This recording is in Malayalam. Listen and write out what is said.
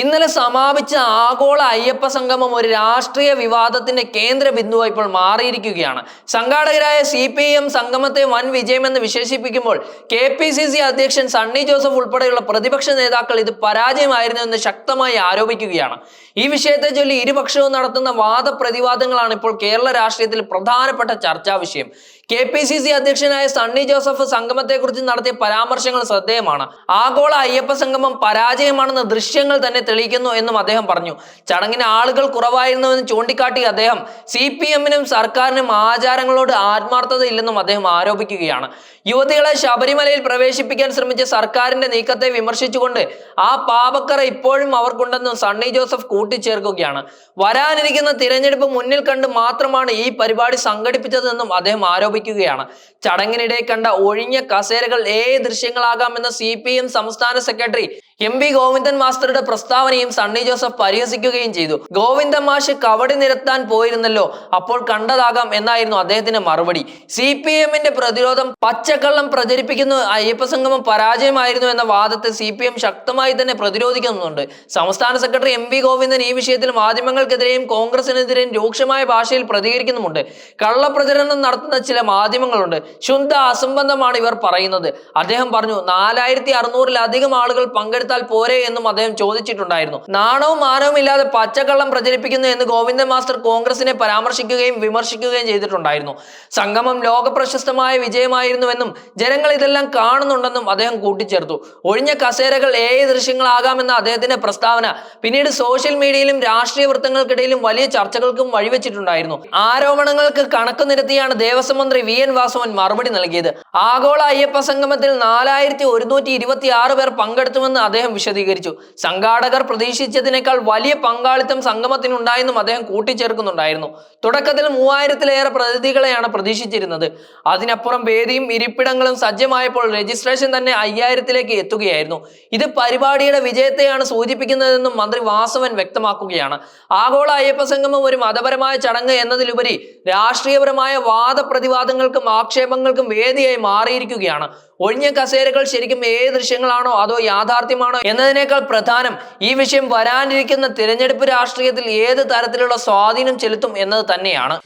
ഇന്നലെ സമാപിച്ച ആഗോള അയ്യപ്പ സംഗമം ഒരു രാഷ്ട്രീയ വിവാദത്തിന്റെ കേന്ദ്ര ബിന്ദുവായി ഇപ്പോൾ മാറിയിരിക്കുകയാണ്. സംഘാടകരായ സി പി എം സംഗമത്തെ വൻ വിജയമെന്ന് വിശേഷിപ്പിക്കുമ്പോൾ കെ പി സി സി അധ്യക്ഷൻ സണ്ണി ജോസഫ് ഉൾപ്പെടെയുള്ള പ്രതിപക്ഷ നേതാക്കൾ ഇത് പരാജയമായിരുന്നു എന്ന് ശക്തമായി ആരോപിക്കുകയാണ്. ഈ വിഷയത്തെ ചൊല്ലി ഇരുപക്ഷവും നടത്തുന്ന വാദപ്രതിവാദങ്ങളാണ് ഇപ്പോൾ കേരള രാഷ്ട്രീയത്തിൽ പ്രധാനപ്പെട്ട ചർച്ചാ വിഷയം. കെ പി സി സി അധ്യക്ഷനായ സണ്ണി ജോസഫ് സംഗമത്തെക്കുറിച്ച് നടത്തിയ പരാമർശങ്ങൾ ശ്രദ്ധേയമാണ്. ആഗോള അയ്യപ്പ സംഗമം പരാജയമാണെന്ന ദൃശ്യങ്ങൾ തന്നെ തെളിയിക്കുന്നു എന്നും അദ്ദേഹം പറഞ്ഞു. ചടങ്ങിന് ആളുകൾ കുറവായിരുന്നുവെന്ന് ചൂണ്ടിക്കാട്ടി അദ്ദേഹം സി പി എമ്മിനും സർക്കാരിനും ആചാരങ്ങളോട് ആത്മാർത്ഥത ഇല്ലെന്നും അദ്ദേഹം ആരോപിക്കുകയാണ്. യുവതികളെ ശബരിമലയിൽ പ്രവേശിപ്പിക്കാൻ ശ്രമിച്ച സർക്കാരിന്റെ നീക്കത്തെ വിമർശിച്ചുകൊണ്ട് ആ പാപക്കറ ഇപ്പോഴും അവർക്കുണ്ടെന്നും സണ്ണി ജോസഫ് കൂട്ടിച്ചേർക്കുകയാണ്. വരാനിരിക്കുന്ന തിരഞ്ഞെടുപ്പ് മുന്നിൽ കണ്ട് മാത്രമാണ് ഈ പരിപാടി സംഘടിപ്പിച്ചതെന്നും അദ്ദേഹം ആരോപിക്കുകയാണ്. ചടങ്ങിനിടെ കണ്ട ഒഴിഞ്ഞ കസേരകൾ ഏ ദൃശ്യങ്ങളാകാമെന്ന് സി പി എം സംസ്ഥാന സെക്രട്ടറി എം പി ഗോവിന്ദൻ മാസ്റ്ററുടെ പ്രസ്താവനയും സണ്ണി ജോസഫ് പരിഹസിക്കുകയും ചെയ്തു. ഗോവിന്ദൻ മാഷ് കവടി നിരത്താൻ പോയിരുന്നല്ലോ അപ്പോൾ കണ്ടതാകാം എന്നായിരുന്നു അദ്ദേഹത്തിന്റെ മറുപടി. സി പി എമ്മിന്റെ പ്രതിരോധം പച്ചക്കള്ളം പ്രചരിപ്പിക്കുന്ന അയ്യപ്പസംഗമം പരാജയമായിരുന്നു എന്ന വാദത്തെ സി പി എം ശക്തമായി തന്നെ പ്രതിരോധിക്കുന്നുണ്ട്. സംസ്ഥാന സെക്രട്ടറി എം വി ഗോവിന്ദൻ ഈ വിഷയത്തിൽ മാധ്യമങ്ങൾക്കെതിരെയും കോൺഗ്രസിനെതിരെയും രൂക്ഷമായ ഭാഷയിൽ പ്രതികരിക്കുന്നുമുണ്ട്. കള്ളപ്രചരണം നടത്തുന്ന ചില മാധ്യമങ്ങളുണ്ട്. ശുദ്ധ അസംബന്ധമാണ് ഇവർ പറയുന്നത്. അദ്ദേഹം പറഞ്ഞു നാലായിരത്തി അറുന്നൂറിലധികം ആളുകൾ പങ്കെടുത്താൽ പോരെ എന്നും അദ്ദേഹം ചോദിച്ചിട്ടുണ്ടായിരുന്നു. നാണവും മാനവും ഇല്ലാതെ പച്ചക്കള്ളം പ്രചരിപ്പിക്കുന്നു എന്ന് ഗോവിന്ദൻ മാസ്റ്റർ കോൺഗ്രസിനെ പരാമർശിക്കുകയും വിമർശിക്കുകയും ചെയ്തിട്ടുണ്ടായിരുന്നു. സംഗമം ലോക പ്രശസ്തമായ വിജയമായിരുന്നുവെന്നും ജനങ്ങൾ ഇതെല്ലാം കാണുന്നുണ്ടെന്നും അദ്ദേഹം കൂട്ടിച്ചേർത്തു. ഒഴിഞ്ഞ കസേരകൾ ഏ ദൃശ്യങ്ങളാകാമെന്ന അദ്ദേഹത്തിന്റെ പ്രസ്താവന പിന്നീട് സോഷ്യൽ മീഡിയയിലും രാഷ്ട്രീയ വൃത്തങ്ങൾക്കിടയിലും വലിയ ചർച്ചകൾക്കും വഴിവെച്ചിട്ടുണ്ടായിരുന്നു. ആരോപണങ്ങൾക്ക് കണക്ക് നിരത്തിയാണ് ദേവസ്വം മന്ത്രി വി എൻ വാസവൻ മറുപടി നൽകിയത്. ആഗോള അയ്യപ്പ സംഗമത്തിൽ നാലായിരത്തി ഒരുന്നൂറ്റി ഇരുപത്തി ആറ് പേർ പങ്കെടുത്തുമെന്ന് അദ്ദേഹം വിശദീകരിച്ചു. സംഘാടകർ പ്രതീക്ഷിച്ചതിനേക്കാൾ വലിയ പങ്കാളിത്തം സംഗമത്തിനുണ്ടായെന്നും അദ്ദേഹം കൂട്ടിച്ചേർക്കുന്നുണ്ടായിരുന്നു. തുടക്കത്തിൽ മൂവായിരത്തിലേറെ പ്രതിനിധികളെയാണ് പ്രതീക്ഷിച്ചിരുന്നത്. അതിനപ്പുറം വേദിയും ഇരിപ്പിടങ്ങളും സജ്ജമായപ്പോൾ രജിസ്ട്രേഷൻ തന്നെ അയ്യായിരത്തിലേക്ക് എത്തുകയായിരുന്നു. ഇത് പരിപാടിയുടെ വിജയത്തെയാണ് സൂചിപ്പിക്കുന്നതെന്നും മന്ത്രി വാസവൻ വ്യക്തമാക്കുകയാണ്. ആഗോള അയ്യപ്പ സംഗമം ഒരു മതപരമായ ചടങ്ങ് എന്നതിലുപരി രാഷ്ട്രീയപരമായ വാദപ്രതിവാദങ്ങൾക്കും ആക്ഷേപങ്ങൾക്കും വേദിയായി മാറിയിരിക്കുകയാണ്. ഒഴിഞ്ഞ കസേരകൾ ശരിക്കും ഏത് ദൃശ്യങ്ങളാണോ അതോ യാഥാർത്ഥ്യമാണോ എന്നതിനേക്കാൾ പ്രധാനം ഈ വിഷയം വരാനിരിക്കുന്ന തിരഞ്ഞെടുപ്പ് രാഷ്ട്രീയത്തിൽ ഏത് തരത്തിലുള്ള സ്വാധീനം ചെലുത്തും എന്നത് തന്നെയാണ്.